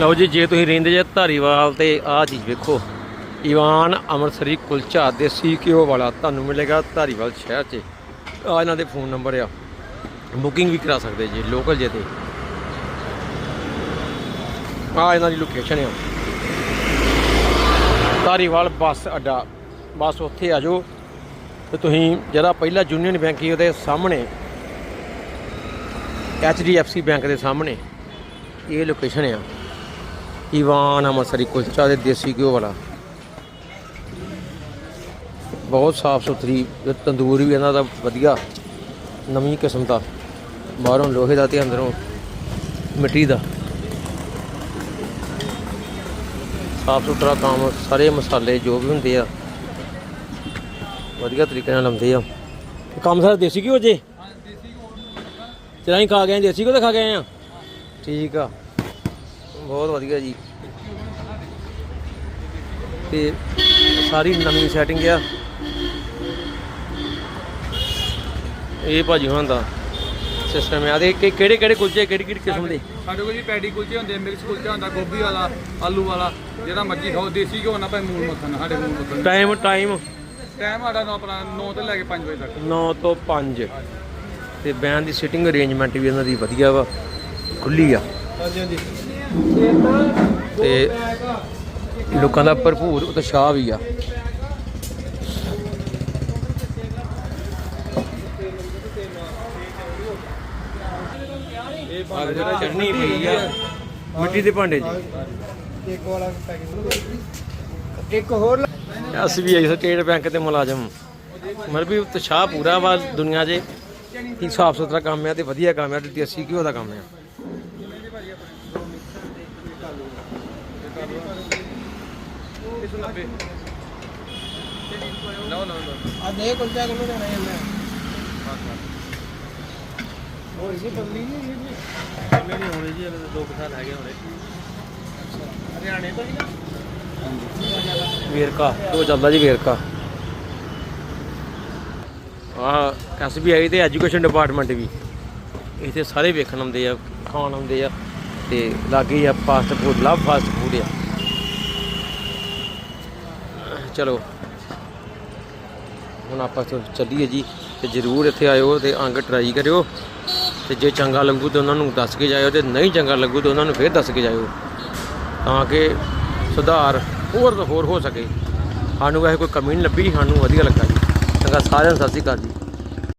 ਲਓ ਜੀ, ਜੇ ਤੁਸੀਂ ਰਹਿੰਦੇ ਜੇ ਧਾਰੀਵਾਲ ਤੇ ਆਹ ਚੀਜ਼ ਵੇਖੋ। ਈਵਾਨ ਅੰਮ੍ਰਿਤਸਰੀ ਕੁਲਚਾ, ਦੇਸੀ ਘਿਓ ਵਾਲਾ, ਤੁਹਾਨੂੰ ਮਿਲੇਗਾ ਧਾਰੀਵਾਲ ਸ਼ਹਿਰ 'ਚ। ਆ ਇਹਨਾਂ ਦੇ ਫੋਨ ਨੰਬਰ ਆ। ਬੁਕਿੰਗ ਵੀ ਕਰਾ ਸਕਦੇ ਜੀ, ਲੋਕਲ ਜੇ ਤੇ। ਆ ਇਹਨਾਂ ਦੀ ਲੋਕੇਸ਼ਨ ਆ। ਧਾਰੀਵਾਲ ਬੱਸ ਅੱਡਾ। ਬਸ ਉੱਥੇ ਆ ਜਾਓ। ਤੇ ਤੁਸੀਂ ਜਿਹੜਾ ਪਹਿਲਾ ਯੂਨੀਅਨ ਬੈਂਕ ਸੀ ਉਹਦੇ ਸਾਹਮਣੇ ਐਚਡੀਐਫਸੀ ਬੈਂਕ ਦੇ ਸਾਹਮਣੇ, ਇਹ ਲੋਕੇਸ਼ਨ ਆ। ਈਵਾਨ ਅੰਮ੍ਰਿਤਸਰੀ ਕੁਲਚਾ ਦੇ ਦੇਸੀ ਘਿਓ ਵਾਲਾ। ਬਹੁਤ ਸਾਫ਼ ਸੁਥਰੀ ਤੰਦੂਰ ਵੀ ਇਹਨਾਂ ਦਾ ਵਧੀਆ। ਨਵੀਂ ਕਿਸਮ ਦਾ। ਬਾਹਰੋਂ ਲੋਹੇ ਦਾ ਤੇ ਅੰਦਰੋਂ ਮਿੱਟੀ ਦਾ। ਸਾਫ਼ ਸੁਥਰਾ ਕੰਮ ਸਾਰੇ ਮਸਾਲੇ ਜੋ ਵੀ ਹੁੰਦੇ ਆ ਵਧੀਆ ਤਰੀਕੇ ਨਾਲ ਲਾਉਂਦੇ ਆ। ਕੰਮ ਸਾਰਾ ਦੇਸੀ ਘਿਓ ਜੇ ਚਲਾਈ ਖਾ ਗਏ ਦੇਸੀ ਘਿਓ ਤਾਂ ਖਾ ਗਏ ਆ? ਠੀਕ ਆ। ਬਹੁਤ ਵਧੀਆ ਜੀ। ਤੇ ਸਾਰੀ ਨਵੀਂ ਸੈਟਿੰਗ ਆ। ਇਹ ਭਾਜੀ ਹੋਣਾ ਦਾ ਸਿਸਟਮ ਆ। ਦੇ ਕਿਹੜੇ ਕਿਹੜੇ ਕੁਲਚੇ ਕਿਹੜੀ ਕਿਹੜੀ ਕਿਸਮ ਦੇ? ਸਾਡੇ ਕੋਲ ਜੀ ਪੈਡੀ ਕੁਲਚੇ ਹੁੰਦੇ ਮਿਕਸ ਕੁਲਚਾ ਹੁੰਦਾ ਗੋਭੀ ਵਾਲਾ ਆਲੂ ਵਾਲਾ ਜਿਹੜਾ ਮਰਜ਼ੀ ਖਾਓ ਦੇਸੀ ਘਿਓ ਨਾ ਭਾਈ ਮੂਲ ਮੱਖਣ ਸਾਡੇ ਮੂਲ ਮੱਖਣ। ਟਾਈਮ ਟਾਈਮ ਟਾਈਮ ਸਾਡਾ ਨਾ ਆਪਣਾ 9 ਤੋਂ ਲੈ ਕੇ 5 ਵਜੇ ਤੱਕ। 9 ਤੋਂ 5 ਤੇ ਬੈਨ ਦੀ ਸਿਟਿੰਗ ਅਰੇਂਜਮੈਂਟ ਵੀ ਇਹਨਾਂ ਦੀ ਵਧੀਆ ਵਾ। ਖੁੱਲੀ ਆ। ਹਾਂਜੀ ਹਾਂਜੀ। ਤੇ ਲੋਕਾਂ ਦਾ ਭਰਪੂਰ ਉਤਸ਼ਾਹ ਵੀ ਆ। ਚਟਨੀ ਪਈ ਆ। ਮਿੱਟੀ ਦੇ ਭਾਂਡੇ 'ਚ ਇੱਕ ਵਾਲਾ ਪੈਕੇਟ ਇੱਕ ਹੋਰ ਅਸੀਂ ਵੀ ਆਈ ਸਟੇਟ ਬੈਂਕ ਦੇ ਮੁਲਾਜ਼ਮ। ਮਰ ਵੀ ਉਤਸ਼ਾਹ ਪੂਰਾ ਵਾ ਦੁਨੀਆ 'ਚ। ਕੀ ਸਾਫ਼ ਸੁਥਰਾ ਕੰਮ ਹੈ ਤੇ ਵਧੀਆ ਕੰਮ ਹੈ ਤੇ ਦੇਸੀ ਘਿਓ ਦਾ ਕੰਮ ਹੈ ਨੋ ਨੋ ਨੋ ਆ ਕੁਲਚਾ ਕਿਲੋ ਦੇਣਾ ਜਾਂਦਾ ਹੋਰ ਜੀ ਬਦਲੀ ਨਹੀਂ ਜੀ ਮੇਰੀ ਹੋਣੀ ਜੀ ਦੋ ਸਾਲ ਹੈਗੇ ਹੋਣੇ ਹਰਿਆਣੇ ਤੋਂ ਜੀ ਵੇਰਕਾ। ਉਹ ਚੱਲਦਾ ਜੀ ਵੇਰਕਾ ਆ ਐਸਬੀਆਈ ਤੇ ਐਜੂਕੇਸ਼ਨ ਡਿਪਾਰਟਮੈਂਟ ਵੀ। ਇੱਥੇ ਸਾਰੇ ਵੇਖਣ ਆਉਂਦੇ ਆ, ਖਾਣ ਆਉਂਦੇ ਆ। ਤੇ ਲਾਗੇ ਆ fast food love fast food ਆ। ਚਲੋ। ਹੁਣ ਆਪਾਂ ਤੋਂ ਚੱਲੀਏ ਜੀ, ਤੇ ਜਰੂਰ ਇੱਥੇ ਆਇਓ ਤੇ ਅੰਗ ਟਰਾਈ ਕਰਿਓ। ਤੇ ਜੇ ਚੰਗਾ ਲੱਗੂ ਤੇ ਉਹਨਾਂ ਨੂੰ ਦੱਸ ਕੇ ਜਾਇਓ ਤੇ ਨਹੀਂ ਚੰਗਾ ਲੱਗੂ ਤੇ ਉਹਨਾਂ ਨੂੰ ਫੇਰ ਦੱਸ ਕੇ ਜਾਇਓ। ਤਾਂ ਕਿ ਸੁਧਾਰ ਹੋਰ ਤੋਂ ਹੋਰ ਹੋ ਸਕੇ। ਸਾਨੂੰ ਵੈਸੇ ਕੋਈ ਕਮੀ ਨਹੀਂ ਲੱਭੀ, ਸਾਨੂੰ ਵਧੀਆ ਲੱਗਾ ਜੀ। ਚੰਗਾ, ਸਾਰਿਆਂ ਨੂੰ ਸਤਿ ਸ਼੍ਰੀ ਅਕਾਲ ਜੀ।